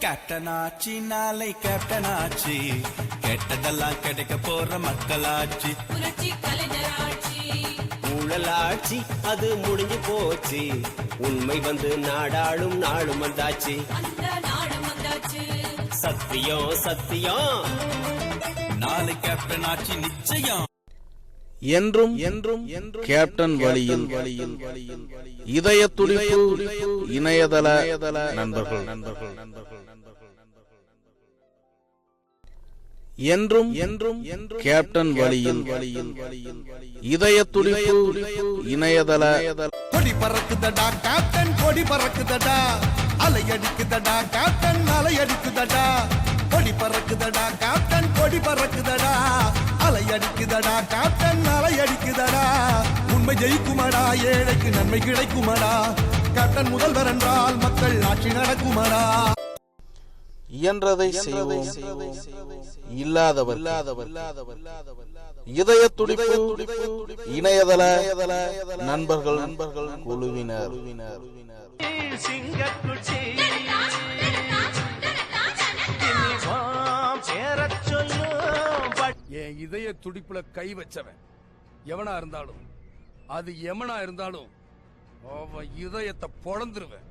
கேப்டனாச்சி நாளை கேப்டனாச்சி கெட்டதெல்லாம் கிடைக்க போற ஆட்சி ஊழலாட்சி அது முடிஞ்சு போச்சு. உண்மை வந்து நாடாளும் நாளும் வந்தாச்சு. சத்தியம் சத்தியம். நாளை கேப்டனாச்சி நிச்சயம். என்றும் என்றும் கேப்டன் வழியில் வழியில் இதய துடிப்பு இணையதள நண்பர்கள் நண்பர்கள். நண்பர்கள். என்றும் என்றும் கேப்டன் வழியில் வழியில் இதய துடிப்பு இணையதள கொடி பறக்குதடா கேப்டன் கொடி பறக்குதடா. அலை அடிக்குதடா கேப்டன் அலை அடிக்குதடா. கொடி பறக்குதடா கேப்டன் கொடி பறக்குதடா. அலை அடிக்குதடா கேப்டன் அடிக்குதடா உண்மை ஜெயிக்குமடா. ஏழைக்கு நன்மை கிடைக்குமடா. கேப்டன் முதல்வர் என்றால் மக்கள் ஆட்சி நடக்குமடா. இயன்றதை செய்வோம். இல்லாதவர் இல்லாதவர் இதய துடிப்பு இணையதள நண்பர்கள் நண்பர்கள் குழுவினர். என் இதய துடிப்புல கை வச்சவன்? எவனா இருந்தாலும் அது எமனா இருந்தாலும் அவன் இதயத்தை பொழந்துருவேன்.